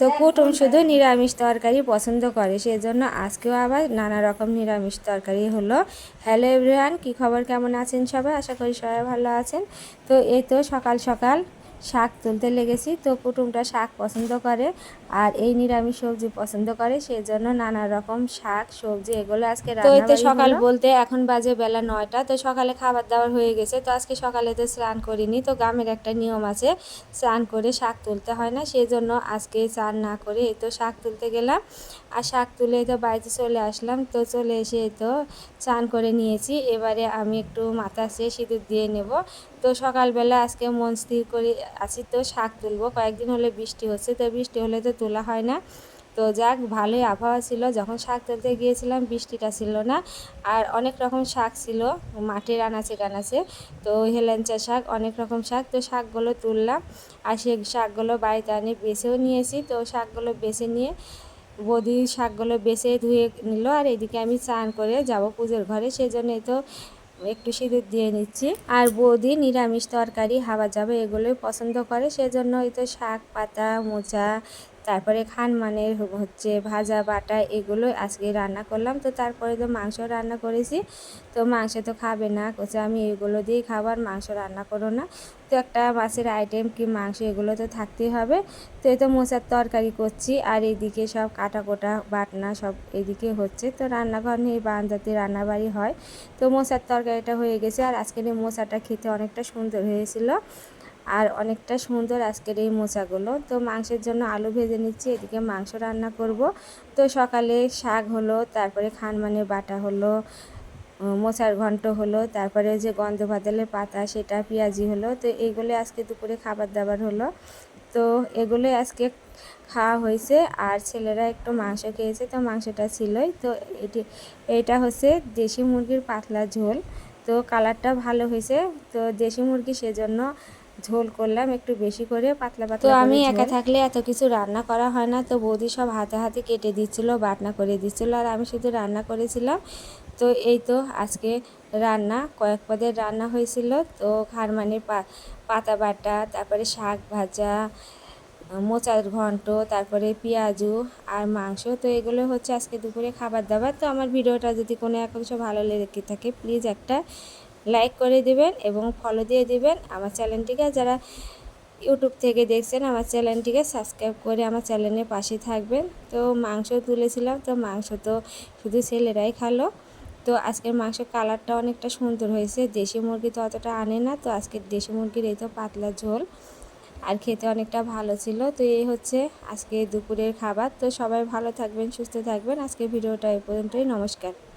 তো কুটুম শুধু নিরামিষ তরকারি পছন্দ করে সেই জন্য আজকেও আবার নানা রকম নিরামিষ তরকারি হলো। হ্যালো এভরিওয়ান কী খবর? কেমন আছেন সবাই? আশা করি সবাই ভালো আছেন। তো এই তো সকাল সকাল। শাক তুলতে লেগেছি। তো কুটুমটা শাক পছন্দ করে আর এই নিরামিষ সবজি পছন্দ করে সেই জন্য নানা রকম শাক সবজি এগুলো আজকে তো সকাল বলতে এখন বাজে বেলা নয়টা তো সকালে খাবার দাবার হয়ে গেছে। তো আজকে সকালে তো স্নান করিনি তো গ্রামের একটা নিয়ম আছে স্নান করে শাক তুলতে হয় না সেই জন্য আজকে স্নান না করে এই তো শাক তুলতে গেলাম। আর শাক তুলে তো বাড়িতে চলে আসলাম তো চলে এসে এই তো স্নান করে নিয়েছি। এবারে আমি একটু মাথা সে সিঁদুর দিয়ে নেব তো সকালবেলা আজকে মন স্থির করে, আছি তো শাক তুলবো। কয়েকদিন হলে বৃষ্টি হচ্ছে, তো বৃষ্টি হলে তো তোলা হয় না। তো যাক, ভালোই আবহাওয়া ছিল। যখন শাক তুলতে গিয়েছিলাম, বৃষ্টিটা ছিল না। আর অনেক রকম শাক ছিল, মাটির আনাচে কানাচে। তো হেলেঞ্চা শাক, অনেক রকম শাক। তো শাকগুলো তুললাম। আর সেই শাকগুলো বাড়িতে আনি, বেছেও নিয়েছি। তো শাকগুলো বেছে নিয়ে, বদি শাকগুলো বেছে ধুয়ে নিল। আর এদিকে আমি চান করে যাব পুজোর ঘরে। সেই জন্যই তো একটু সিঁদুর দিয়ে নিচ্ছি। আর বৌদি নিরামিষ তরকারি, হাওয়া যাবে এগুলোই পছন্দ করে। সেজন্য হয়তো শাক পাতা, মোচা তারপরে খান মানে হচ্ছে ভাজা, বাটা এগুলো আজকে রান্না করলাম। তো তারপরে তো মাংস রান্না করেছি। তো মাংস তো খাবে না, কোচে আমি এগুলো দিয়েই খাবার মাংস রান্না করো না। তো একটা মাছের আইটেম কি মাংস এগুলো তো থাকতেই হবে। তো এই তো মোচার তরকারি করছি আর এইদিকে সব কাটা কোটা বাটনা সব এদিকে হচ্ছে। তো রান্নাঘর নিয়ে বারান্দাতে রান্নাবাড়ি হয়। তো মোচার তরকারিটা হয়ে গেছে আর আজকের এই মোচাটা খেতে অনেকটা সুন্দর হয়েছিল। আর অনেকটা সুন্দর আজকের এই মোচাগুলো। তো মাংসের জন্য আলু ভেজে নিচ্ছি, এদিকে মাংস রান্না করব। তো সকালে শাক হলো, তারপরে খান মানে বাটা হলো মোচার ঘন্ট হলো, তারপরে যে গন্ধ ভাতালের পাতা, সেটা পেঁয়াজি হলো। তো এইগুলো আজকে দুপুরে খাবার দাবার হলো। তো এগুলো আজকে খাওয়া হয়েছে আর ছেলেরা একটু মাংস খেয়েছে, তো মাংসটা ছিলই। তো এটি, এটা হচ্ছে দেশি মুরগির পাতলা ঝোল। তো কালারটা ভালো হয়েছে। তো দেশি মুরগি সেজন্য ঝোল করলাম একটু বেশি করে পাতলা পাতলা তো আমি একা থাকলে এত কিছু রান্না করা হয় না। তো বৌদি সব হাতে হাতে কেটে দিচ্ছিল বাটনা করে দিচ্ছিল আর আমি শুধু রান্না করেছিলাম। তো এই তো আজকে রান্না কয়েক পদের রান্না হয়েছিল। তো খারমানির পাতা বাটা তারপরে শাক ভাজা মোচার ঘন্ট তারপরে পেঁয়াজু আর মাংস। তো এগুলো হচ্ছে আজকে দুপুরে খাবার দাবার। তো আমার ভিডিওটা যদি কোনো এক অংশ ভালো লেগে থাকে প্লিজ একটা লাইক করে দিবেন এবং ফলো দিয়ে দিবেন। আমার চ্যানেলটিকে যারা ইউটিউব থেকে দেখছেন, আমার চ্যানেলটিকে সাবস্ক্রাইব করে আমার চ্যানেলের পাশে থাকবেন। তো মাংস তুলেছিলাম, তো মাংস তো শুধু ছেলেরাই খালো। তো আজকের মাংস কালারটা অনেকটা সুন্দর হয়েছে। দেশি মুরগি তো অতটা আনে না, তো আজকের দেশি মুরগির এই তো পাতলা ঝোল। আর খেতে অনেকটা ভালো ছিল। তো এই হচ্ছে আজকে দুপুরের খাবার। তো সবাই ভালো থাকবেন, সুস্থ থাকবেন। আজকে ভিডিওটা এই পর্যন্তই। নমস্কার।